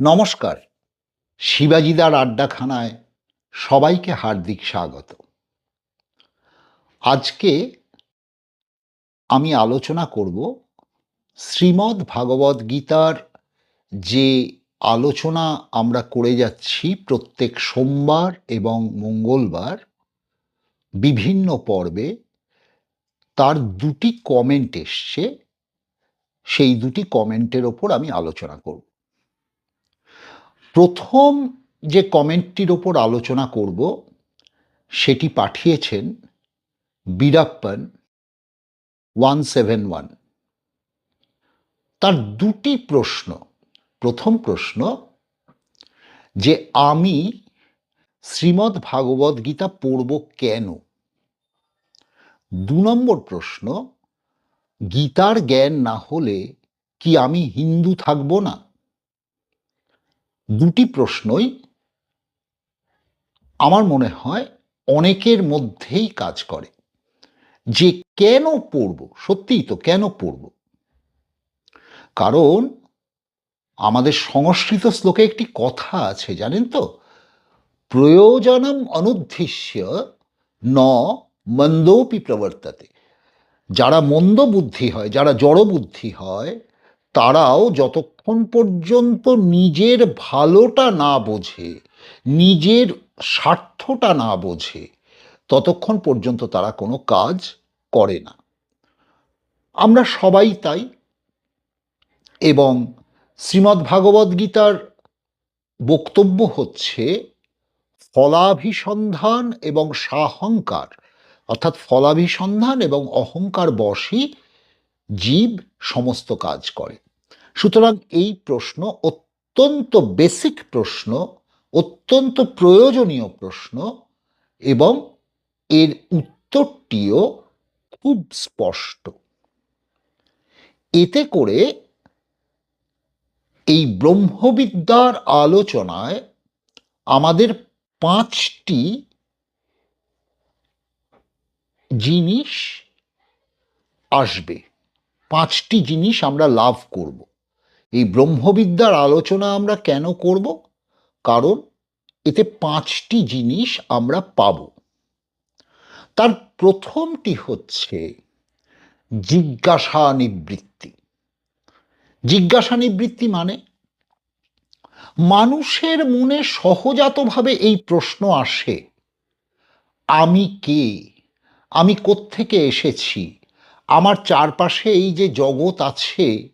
নমস্কার। শিবাজিদার আড্ডাখানায় সবাইকে হার্দিক স্বাগত। আজকে আমি আলোচনা করব শ্রীমদ্ ভাগবত গীতার যে আলোচনা আমরা করে যাচ্ছি প্রত্যেক সোমবার এবং মঙ্গলবার বিভিন্ন পর্বে, তার দুটি কমেন্ট এসছে। সেই দুটি কমেন্টের ওপর আমি আলোচনা করব। প্রথম যে কমেন্টটির ওপর আলোচনা করব, সেটি পাঠিয়েছেন বীরাপ্পন ওয়ান সেভেন ওয়ান। তার দুটি প্রশ্ন। প্রথম প্রশ্ন, যে আমি শ্রীমদ্ ভাগবত গীতা পড়ব কেন? দু নম্বর প্রশ্ন, গীতার জ্ঞান না হলে কি আমি হিন্দু থাকব না? দুটি প্রশ্নই আমার মনে হয় অনেকের মধ্যেই কাজ করে। যে কেন পড়ব? সত্যিই তো কেন পড়ব? কারণ আমাদের সংস্কৃত শ্লোকে একটি কথা আছে, জানেন তো? প্রয়োজনম অনুদ্দেশ্য ন মন্দোপি প্রবর্তাতে। যারা মন্দ বুদ্ধি হয়, যারা জড় বুদ্ধি হয় তারাও যতক্ষণ পর্যন্ত নিজের ভালোটা না বোঝে, নিজের স্বার্থটা না বোঝে, ততক্ষণ পর্যন্ত তারা কোনো কাজ করে না। আমরা সবাই তাই। এবং শ্রীমদ্ ভাগবত গীতার বক্তব্য হচ্ছে, ফলাভিসন্ধান এবং সাহংকার, অর্থাৎ ফলাভিসন্ধান এবং অহংকার বশই জীব সমস্ত কাজ করে। সুতরাং এই প্রশ্ন অত্যন্ত বেসিক প্রশ্ন, অত্যন্ত প্রয়োজনীয় প্রশ্ন এবং এর উত্তরটিও খুব স্পষ্ট। এতে করে এই ব্রহ্মবিদ্যার আলোচনায় আমাদের পাঁচটি জিনিস আসবে। পাঁচটি জিনিস আমরা লাভ করব। এই ব্রহ্মবিদ্যার আলোচনা আমরা কেন করব? কারণ এতে পাঁচটি জিনিস আমরা পাব। তার প্রথমটি হচ্ছে জিজ্ঞাসা নিবৃত্তি জিজ্ঞাসা নিবৃত্তি মানে মানুষের মনে সহজাতভাবে এই প্রশ্ন আসে, আমি কে? আমি কোত্থেকে এসেছি? আমার চারপাশে এই যে জগৎ আছে,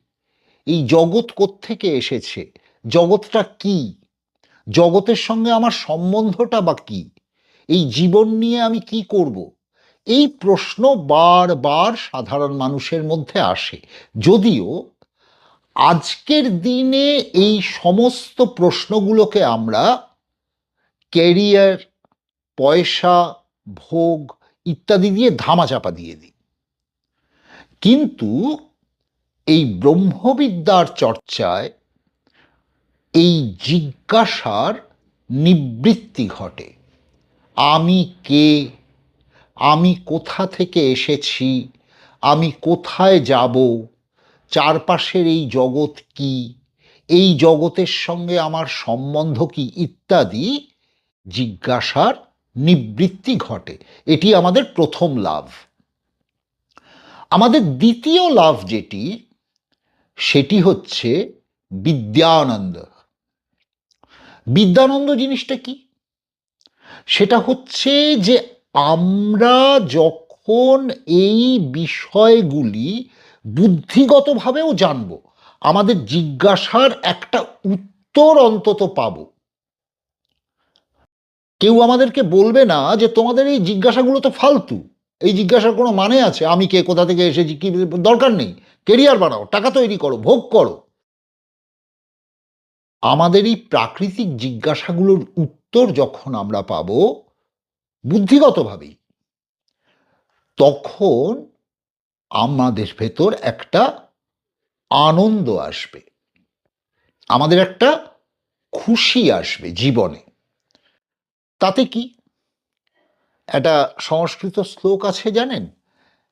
এই জগৎ কোত্থেকে এসেছে? জগৎটা কি? জগতের সঙ্গে আমার সম্বন্ধটা বা কি? এই জীবন নিয়ে আমি কি করব? এই প্রশ্ন বারবার সাধারণ মানুষের মধ্যে আসে। যদিও আজকের দিনে এই সমস্ত প্রশ্নগুলোকে আমরা ক্যারিয়ার, পয়সা, ভোগ ইত্যাদি দিয়ে ধামাচাপা দিয়ে দিই। কিন্তু এই ব্রহ্মবিদ্যার চর্চায় এই জিজ্ঞাসার নিবৃত্তি ঘটে। আমি কে? আমি কোথা থেকে এসেছি? আমি কোথায় যাব? চারপাশের এই জগৎ কি? এই জগতের সঙ্গে আমার সম্বন্ধ কি? ইত্যাদি জিজ্ঞাসার নিবৃত্তি ঘটে। এটি আমাদের প্রথম লাভ। আমাদের দ্বিতীয় লাভ যেটি, সেটি হচ্ছে বিদ্যানন্দ। বিদ্যানন্দ জিনিসটা কি? সেটা হচ্ছে যে আমরা যখন এই বিষয়গুলি বুদ্ধিগতভাবেও জানব, আমাদের জিজ্ঞাসার একটা উত্তর অন্তত পাব। কেউ আমাদেরকে বলবে না যে তোমাদের এই জিজ্ঞাসাগুলো তো ফালতু। এই জিজ্ঞাসার কোনো মানে আছে? আমি কে? কোথা থেকে এসেছি? কি দরকার নেই। কেরিয়ার বানাও টাকা তৈরি করো, ভোগ করো। আমাদের এই প্রাকৃতিক জিজ্ঞাসাগুলোর উত্তর যখন আমরা পাব, বুদ্ধিগতভাবেই, তখন আমাদের ভেতর একটা আনন্দ আসবে। আমাদের একটা খুশি আসবে জীবনে। তাতে কি? একটা সংস্কৃত শ্লোক আছে জানেন?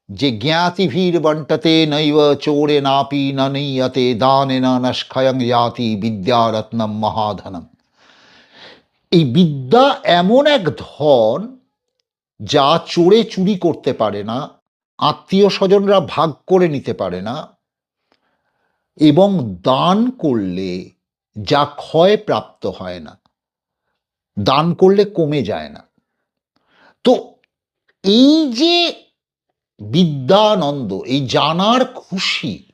যে জ্ঞাতিভীর বন্টতে নৈব চোরে নাপি ননীয়তে দানে না নস্ক্ষয়ং ইয়াতি বিদ্যারত্নম মহাধনম। এই বিদ্যা এমন এক ধন যা চোরে চুরি করতে পারে না, আত্মীয় স্বজনরা ভাগ করে নিতে পারে না, এবং দান করলে যা ক্ষয় প্রাপ্ত হয় না। দান করলে কমে যায় না। তো এই যে বিদ্যানন্দ, এই জানার খুশি,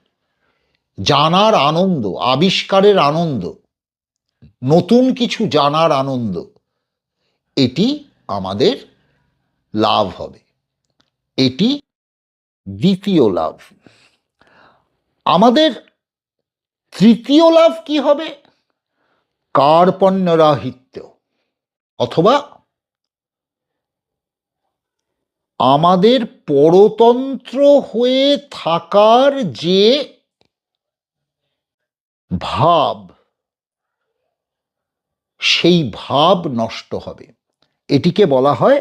জানার আনন্দ, আবিষ্কারের আনন্দ, নতুন কিছু জানার আনন্দ, এটি আমাদের লাভ হবে। এটি দ্বিতীয় লাভ। আমাদের তৃতীয় লাভ কি হবে? কার্পণ্যরাহিত্য অথবা আমাদের পরতন্ত্র হয়ে থাকার যে ভাব, সেই ভাব নষ্ট হবে। এটিকে বলা হয়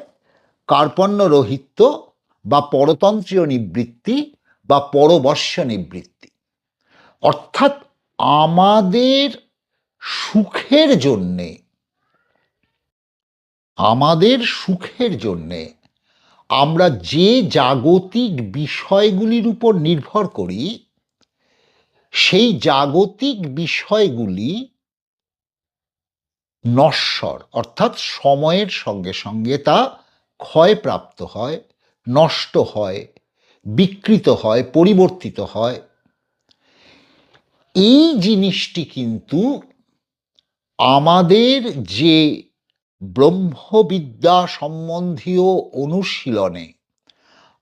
কার্পণ্য রহিত্য বা পরতন্ত্রীয় নিবৃত্তি বা পরবশ্য নিবৃত্তি। অর্থাৎ আমাদের সুখের জন্যে, আমাদের সুখের জন্যে আমরা যে জাগতিক বিষয়গুলির উপর নির্ভর করি, সেই জাগতিক বিষয়গুলি নশ্বর, অর্থাৎ সময়ের সঙ্গে সঙ্গে তা ক্ষয়প্রাপ্ত হয়, নষ্ট হয়, বিকৃত হয়, পরিবর্তিত হয়। এই জিনিসটি কিন্তু আমাদের যে ব্রহ্মবিদ্যা সম্বন্ধীয় অনুশীলনে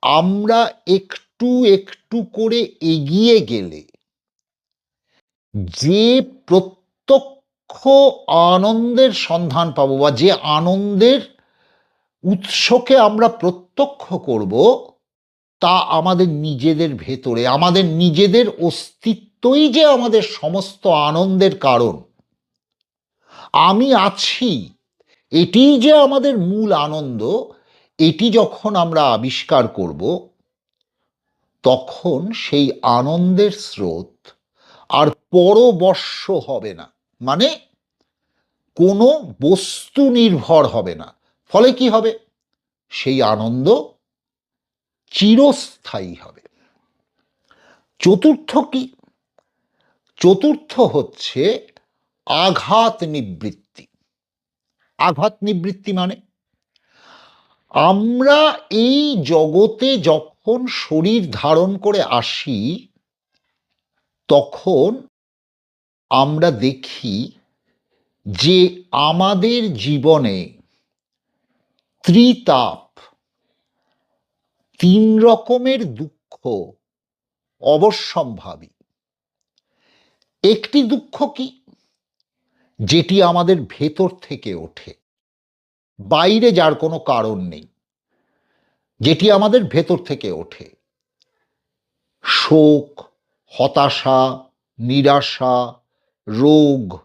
আমরা একটু একটু করে এগিয়ে গেলে যে প্রত্যক্ষ আনন্দের সন্ধান পাবো বা যে আনন্দের উৎসকে আমরা প্রত্যক্ষ করব, তা আমাদের নিজেদের ভেতরে, আমাদের নিজেদের অস্তিত্বই যে আমাদের সমস্ত আনন্দের কারণ। আমি আছি এটিই যে আমাদের মূল আনন্দ, এটি যখন আমরা আবিষ্কার করব, তখন সেই আনন্দের স্রোত আর পরবর্ষ হবে না। মানে কোনো বস্তু নির্ভর হবে না। ফলে কি হবে? সেই আনন্দ চিরস্থায়ী হবে। চতুর্থ কি? চতুর্থ হচ্ছে আঘাত নিবৃত্তি। আঘাত নিবৃত্তি মানে? আমরা এই জগতে যখন শরীর ধারণ করে আসি, তখন আমরা দেখি যে আমাদের জীবনে ত্রিতাপ, তিন রকমের দুঃখ অবশ্যম্ভাবী। একটি দুঃখ কি? যেটি আমাদের ভেতর থেকে ওঠে। বাইরে যার কোনো কারণ নেই। যেটি আমাদের ভেতর থেকে ওঠে। শোক, হতাশা, নিরাশা, রোগ,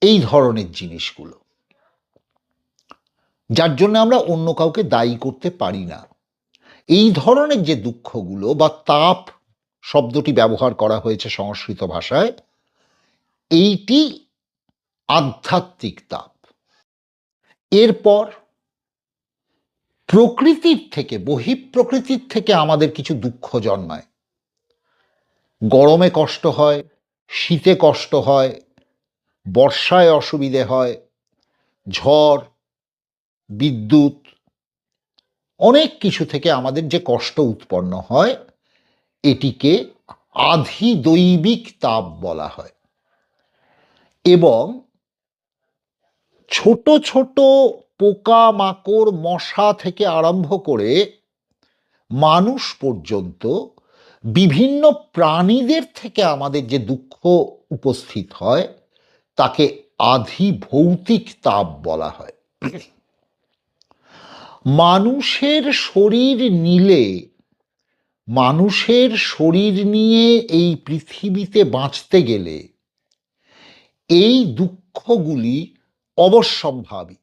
এই ধরনের জিনিসগুলো। যার জন্য আমরা অন্য কাউকে দায়ী করতে পারি না। এই ধরনের যে দুঃখগুলো বা তাপ শব্দটি ব্যবহার করা হয়েছে সংস্কৃত ভাষায়, এইটি আধ্যাত্মিক তাপ। এরপর প্রকৃতির থেকে, বহিঃপ্রকৃতির থেকে আমাদের কিছু দুঃখ জন্মায়। গরমে কষ্ট হয়, শীতে কষ্ট হয়, বর্ষায় অসুবিধে হয়, ঝড়, বিদ্যুৎ, অনেক কিছু থেকে আমাদের যে কষ্ট উৎপন্ন হয়, এটিকে আধি দৈবিক তাপ বলা হয়। এবং ছোট ছোট পোকা মাকড় মশা থেকে আরম্ভ করে মানুষ পর্যন্ত বিভিন্ন প্রাণীদের থেকে আমাদের যে দুঃখ উপস্থিত হয়, তাকে আধি ভৌতিক তাপ বলা হয়। মানুষের শরীর নিলে, মানুষের শরীর নিয়ে এই পৃথিবীতে বাঁচতে গেলে এই দুঃখগুলি অবশ্যম্ভাবী।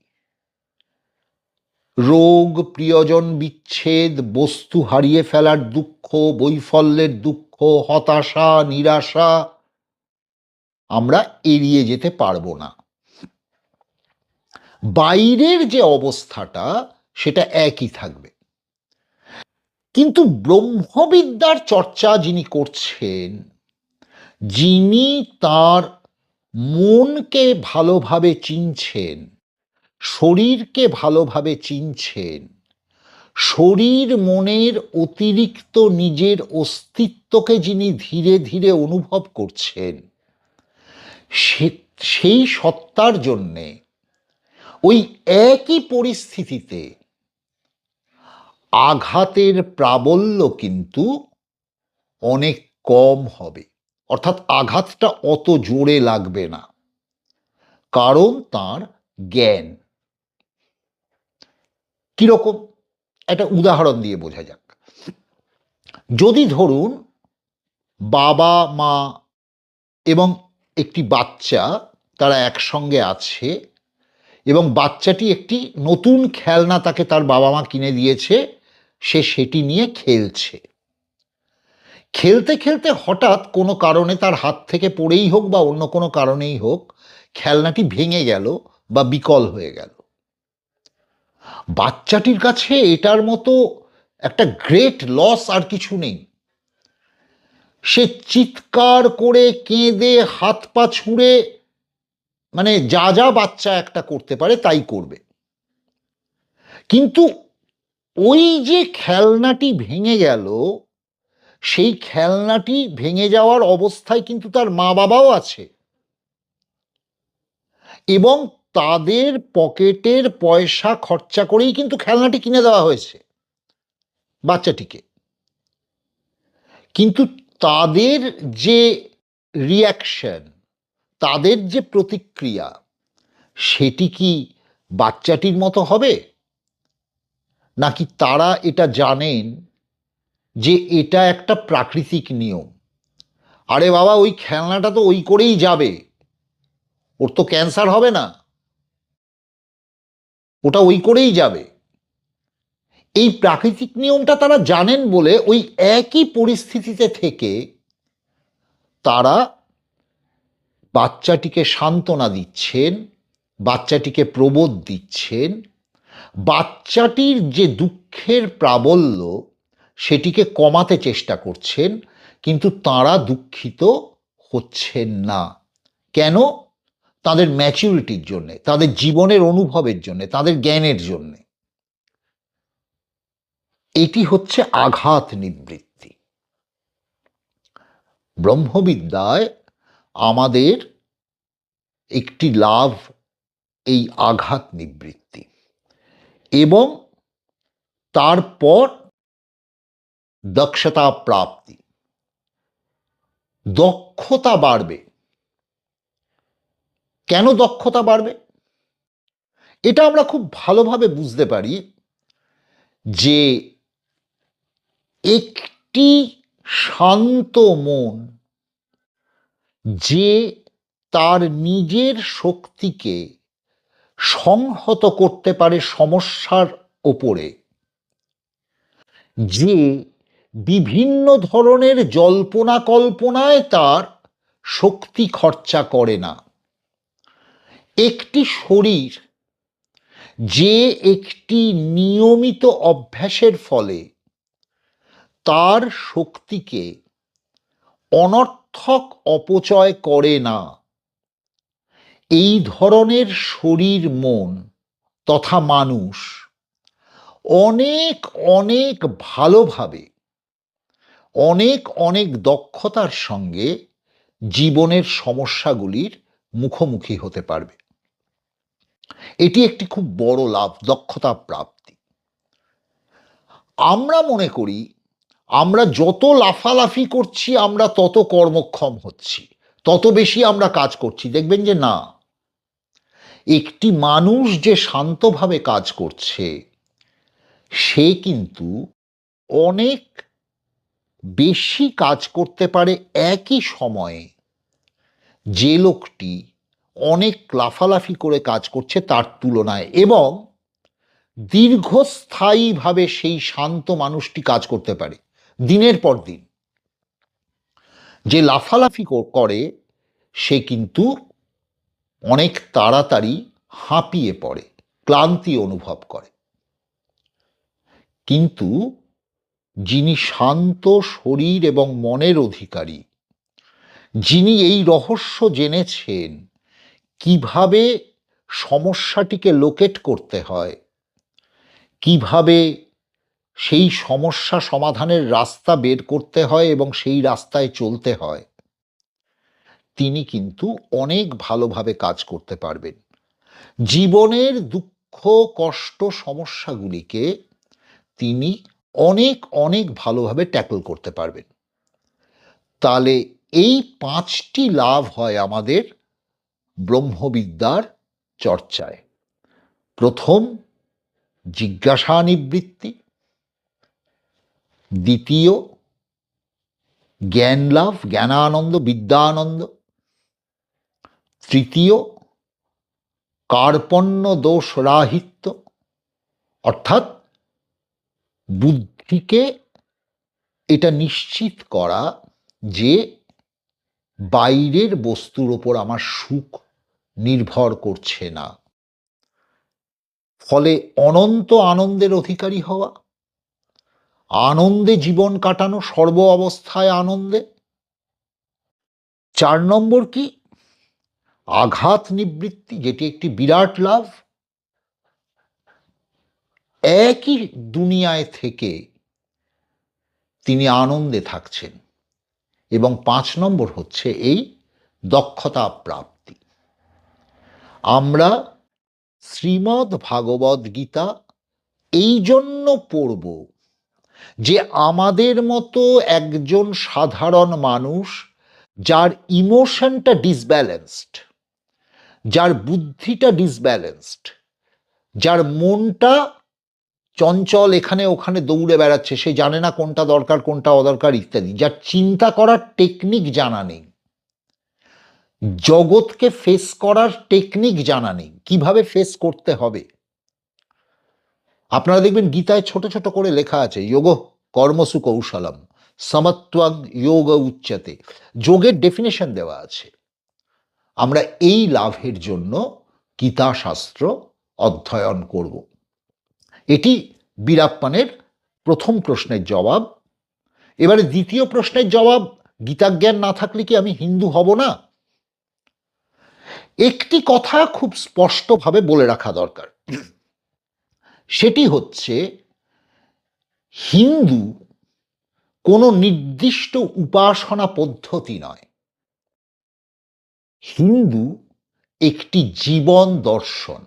রোগ, প্রিয়জন বিচ্ছেদ, বস্তু হারিয়ে ফেলার দুঃখ, বৈফল্যের দুঃখ, হতাশা, নিরাশা, আমরা এড়িয়ে যেতে পারব না। বাইরের যে অবস্থাটা, সেটা একই থাকবে। কিন্তু ব্রহ্মবিদ্যার চর্চা যিনি করছেন, যিনি তার মনকে ভালোভাবে চিনছেন, শরীরকে ভালোভাবে চিনছেন, শরীর মনের অতিরিক্ত নিজের অস্তিত্বকে যিনি ধীরে ধীরে অনুভব করছেন সেই সত্তার জন্যে ওই একই পরিস্থিতিতে আঘাতের প্রাবল্য কিন্তু অনেক কম হবে। অর্থাৎ আঘাতটা অত জোরে লাগবে না। কারণ তার জ্ঞান। কীরকম? একটা উদাহরণ দিয়ে বোঝা যাক। যদি ধরুন বাবা, মা এবং একটি বাচ্চা তারা একসঙ্গে আছে এবং বাচ্চাটি একটি নতুন খেলনা তাকে তার বাবা মা কিনে দিয়েছে, সে সেটি নিয়ে খেলছে। খেলতে খেলতে হঠাৎ কোনো কারণে তার হাত থেকে পড়েই হোক বা অন্য কোনো কারণেই হোক, খেলনাটি ভেঙে গেল বা বিকল হয়ে গেল। বাচ্চাটির কাছে এটার মতো একটা গ্রেট লস আর কিছু নেই। সে চিৎকার করে কেঁদে হাত পা ছুঁড়ে মানে যা যা বাচ্চা একটা করতে পারে তাই করবে। কিন্তু ওই যে খেলনাটি ভেঙে গেল সেই খেলনাটি ভেঙে যাওয়ার অবস্থায় কিন্তু তার মা বাবাও আছে। এবং তাদের পকেটের পয়সা খরচা করেই কিন্তু খেলনাটি কিনে দেওয়া হয়েছে বাচ্চাটিকে। কিন্তু তাদের যে রিয়াকশন তাদের যে প্রতিক্রিয়া, সেটি কি বাচ্চাটির মতো হবে? নাকি তারা এটা জানেন যে এটা একটা প্রাকৃতিক নিয়ম। আরে বাবা, ওই খেলনাটা তো ওই করেই যাবে। ওর তো ক্যান্সার হবে না। ওটা ওই করেই যাবে। এই প্রাকৃতিক নিয়মটা তারা জানেন বলে ওই একই পরিস্থিতিতে থেকে তারা বাচ্চাটিকে সান্ত্বনা দিচ্ছেন, বাচ্চাটিকে প্রবোধ দিচ্ছেন। বাচ্চাটির যে দুঃখের প্রাবল্য সেটিকে কমাতে চেষ্টা করছেন, কিন্তু তারা দুঃখিত হচ্ছেন না। কেন? তাদের ম্যাচিউরিটির জন্যে, তাদের জীবনের অনুভবের জন্যে, তাদের জ্ঞানের জন্যে। এটি হচ্ছে আঘাত নিবৃত্তি। ব্রহ্মবিদ্যায় আমাদের একটি লাভ এই আঘাত নিবৃত্তি এবং তারপর দক্ষতা প্রাপ্তি। দক্ষতা বাড়বে। কেন দক্ষতা বাড়বে? এটা আমরা খুব ভালোভাবে বুঝতে পারি যে একটি শান্ত মন যে তার নিজের শক্তিকে সংহত করতে পারে সমস্যার ওপরে, যে বিভিন্ন ধরনের জল্পনা কল্পনায় তার শক্তি খরচা করে না। একটি শরীর যে একটি নিয়মিত অভ্যাসের ফলে তার শক্তিকে অনর্থক অপচয় করে না। এই ধরনের শরীর মন তথা মানুষ অনেক অনেক ভালোভাবে অনেক অনেক দক্ষতার সঙ্গে জীবনের সমস্যাগুলির মুখোমুখি হতে পারবে। এটি একটি খুব বড় লাভ, দক্ষতা প্রাপ্তি। আমরা মনে করি, আমরা যত লাফালাফি করছি, আমরা তত কর্মক্ষম হচ্ছি, তত বেশি আমরা কাজ করছি। দেখবেন যে না, একটি মানুষ যে শান্তভাবে কাজ করছে, সে কিন্তু অনেক বেশি কাজ করতে পারে একই সময়ে। যে লোকটি অনেক লাফালাফি করে কাজ করছে তার তুলনায় এবং দীর্ঘস্থায়ীভাবে সেই শান্ত মানুষটি কাজ করতে পারে দিনের পর দিন। যে লাফালাফি করে সে কিন্তু অনেক তাড়াতাড়ি হাঁপিয়ে পড়ে, ক্লান্তি অনুভব করে। কিন্তু যিনি শান্ত শরীর এবং মনের অধিকারী, যিনি এই রহস্য জেনেছেন, কীভাবে সমস্যাটিকে লোকেট করতে হয়, কীভাবে সেই সমস্যা সমাধানের রাস্তা বের করতে হয় এবং সেই রাস্তায় চলতে হয়, তিনি কিন্তু অনেক ভালোভাবে কাজ করতে পারবেন। জীবনের দুঃখ, কষ্ট, সমস্যাগুলিকে তিনি অনেক অনেক ভালোভাবে ট্যাকল করতে পারবেন। তাহলে এই পাঁচটি লাভ হয় আমাদের ব্রহ্মবিদ্যার চর্চায়। প্রথম জিজ্ঞাসা নিবৃত্তি দ্বিতীয় জ্ঞান লাভ জ্ঞানানন্দ, বিদ্যানন্দ। তৃতীয়, কার্পণ্য দোষ রাহিত্য অর্থাৎ বুদ্ধিকে এটা নিশ্চিত করা যে বাইরের বস্তুর ওপর আমার সুখ নির্ভর করছে না। ফলে অনন্ত আনন্দের অধিকারী হওয়া, আনন্দে জীবন কাটানো সর্ব অবস্থায় আনন্দে। চার নম্বর কি? আঘাত নিবৃত্তি, যেটি একটি বিরাট লাভ। একই দুনিয়ায় থেকে তিনি আনন্দে থাকছেন এবং পাঁচ নম্বর হচ্ছে এই দক্ষতা প্রাপ্তি। আমরা শ্রীমদ্ ভাগবত গীতা এই জন্য পড়ব যে আমাদের মতো একজন সাধারণ মানুষ যার ইমোশনটা ডিসব্যালেন্সড, যার বুদ্ধিটা ডিসব্যালেন্সড, যার মনটা চঞ্চল এখানে ওখানে দৌড়ে বেড়াচ্ছে, সে জানে না কোনটা দরকার, কোনটা অদরকার ইত্যাদি। যার চিন্তা করার টেকনিক জানা নেই। জগৎকে ফেস করার টেকনিক জানা নেই। কীভাবে ফেস করতে হবে? আপনারা দেখবেন গীতায় ছোট ছোট করে লেখা আছে, যোগ কর্মসু কৌশলম, সমত্বং যোগ উচ্চতে। যোগের ডেফিনেশন দেওয়া আছে। আমরা এই লাভের জন্য গীতাশাস্ত্র অধ্যয়ন করব। এটি বীরাপ্পানের প্রথম প্রশ্নের জবাব। এবারে দ্বিতীয় প্রশ্নের জবাব, গীতাজ্ঞান না থাকলে কি আমি হিন্দু হব না? একটি কথা খুব স্পষ্টভাবে বলে রাখা দরকার। সেটি হচ্ছে, হিন্দু কোনো নির্দিষ্ট উপাসনা পদ্ধতি নয়। হিন্দু একটি জীবন দর্শন।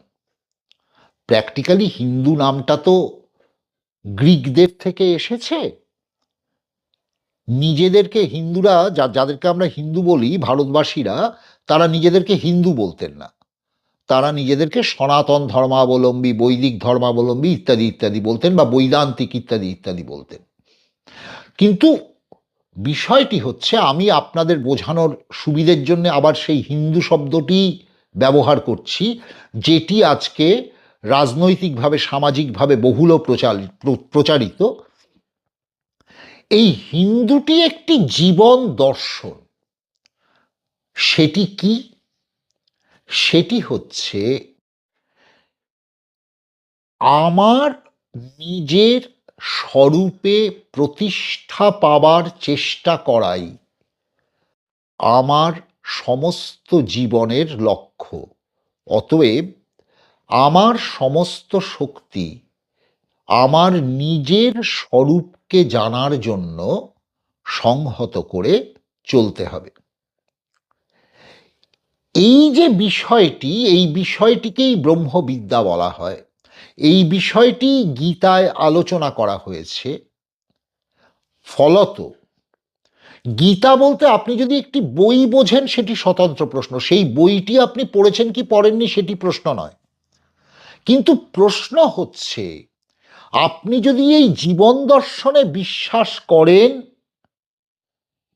প্র্যাকটিক্যালি হিন্দু নামটা তো গ্রিকদের থেকে এসেছে। নিজেদেরকে হিন্দুরা, যা, যাদেরকে আমরা হিন্দু বলি, ভারতবাসীরা, তারা নিজেদেরকে হিন্দু বলতেন না। তারা নিজেদেরকে সনাতন ধর্মাবলম্বী, বৈদিক ধর্মাবলম্বী ইত্যাদি ইত্যাদি বলতেন বা বৈদান্তিক ইত্যাদি ইত্যাদি বলতেন। কিন্তু বিষয়টি হচ্ছে, আমি আপনাদের বোঝানোর সুবিধের জন্য আবার সেই হিন্দু শব্দটি ব্যবহার করছি, যেটি আজকে রাজনৈতিকভাবে, সামাজিকভাবে বহুল প্রচারিত প্রচারিত, এই হিন্দুটি একটি জীবন দর্শন। সেটি কি? সেটি হচ্ছে আমার নিজের স্বরূপে প্রতিষ্ঠা পাবার চেষ্টা করাই আমার সমস্ত জীবনের লক্ষ্য। অতএব আমার সমস্ত শক্তি আমার নিজের স্বরূপকে জানার জন্য সংহত করে চলতে হবে। এই যে বিষয়টি, এই বিষয়টিকেই ব্রহ্মবিদ্যা বলা হয়। এই বিষয়টি গীতায় আলোচনা করা হয়েছে। ফলত, গীতা বলতে আপনি যদি একটি বই বোঝেন, সেটি স্বতন্ত্র প্রশ্ন। সেই বইটি আপনি পড়েছেন কি পড়েননি, সেটি প্রশ্ন নয়। কিন্তু প্রশ্ন হচ্ছে, আপনি যদি এই জীবন দর্শনে বিশ্বাস করেন,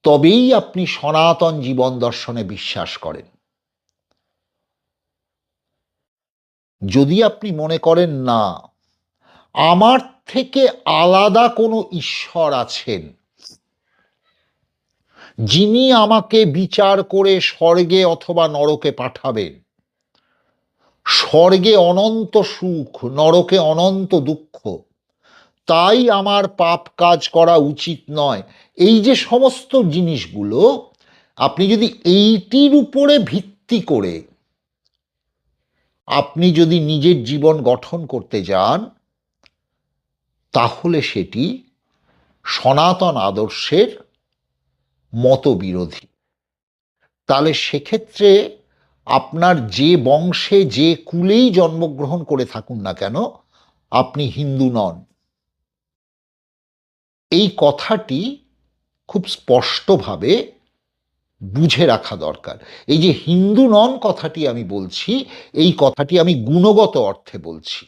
তবেই আপনি সনাতন জীবন দর্শনে বিশ্বাস করেন। যদি আপনি মনে করেন না, আমার থেকে আলাদা কোনো ঈশ্বর আছেন, যিনি আমাকে বিচার করে স্বর্গে অথবা নরকে পাঠাবেন স্বর্গে অনন্ত সুখ, নরকে অনন্ত দুঃখ। তাই আমার পাপ কাজ করা উচিত নয়। এই যে সমস্ত জিনিসগুলো, আপনি যদি এইটির উপরে ভিত্তি করে আপনি যদি নিজের জীবন গঠন করতে যান, তাহলে সেটি সনাতন আদর্শের মতবিরোধী। তাহলে সেক্ষেত্রে আপনার যে বংশে যে কুলেই জন্মগ্রহণ করে থাকুন না কেন, আপনি হিন্দু নন। এই কথাটি খুব স্পষ্টভাবে বুঝে রাখা দরকার। এই যে হিন্দু নন কথাটি আমি বলছি, এই কথাটি আমি গুণগত অর্থে বলছি।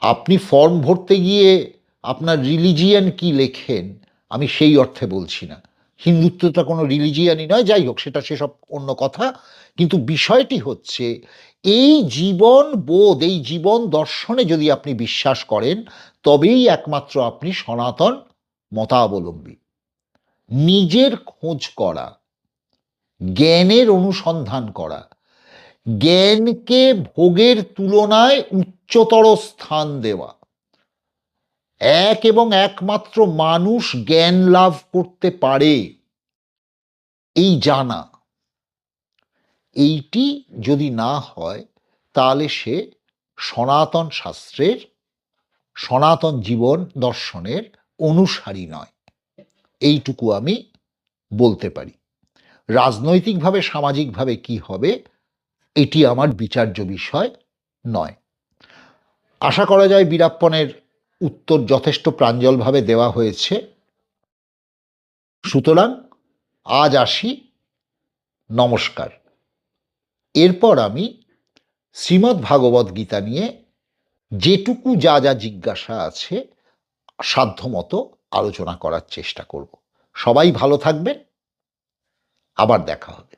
আপনি ফর্ম ভরতে গিয়ে আপনার রিলিজিয়ান কি লেখেন, আমি সেই অর্থে বলছি না। হিন্দুত্বটা কোনো রিলিজিয়ানই নয়, যাই হোক, সেটা সেসব অন্য কথা। কিন্তু বিষয়টি হচ্ছে, এই জীবন বোধ, এই জীবন দর্শনে যদি আপনি বিশ্বাস করেন, তবেই একমাত্র আপনি সনাতন মতাবলম্বী। নিজের খোঁজ করা, জ্ঞানের অনুসন্ধান করা, জ্ঞানকে ভোগের তুলনায় উচ্চতর স্থান দেওয়া। এক এবং একমাত্র মানুষ জ্ঞান লাভ করতে পারে। এই জানা। এইটি যদি না হয়, তাহলে সে সনাতন শাস্ত্রের, সনাতন জীবন দর্শনের অনুসারী নয়। এইটুকু আমি বলতে পারি। রাজনৈতিকভাবে, সামাজিকভাবে কি হবে, এটি আমার বিচার্য বিষয় নয়। আশা করা যায় বীরাপ্পনের উত্তর যথেষ্ট প্রাঞ্জলভাবে দেওয়া হয়েছে। সুতরাং আজ আসি। নমস্কার। এরপর আমি শ্রীমদ্ ভাগবত গীতা নিয়ে যেটুকু যা যা জিজ্ঞাসা আছে সাধ্যমতো আলোচনা করার চেষ্টা করব। সবাই ভালো থাকবেন। আবার দেখা হবে।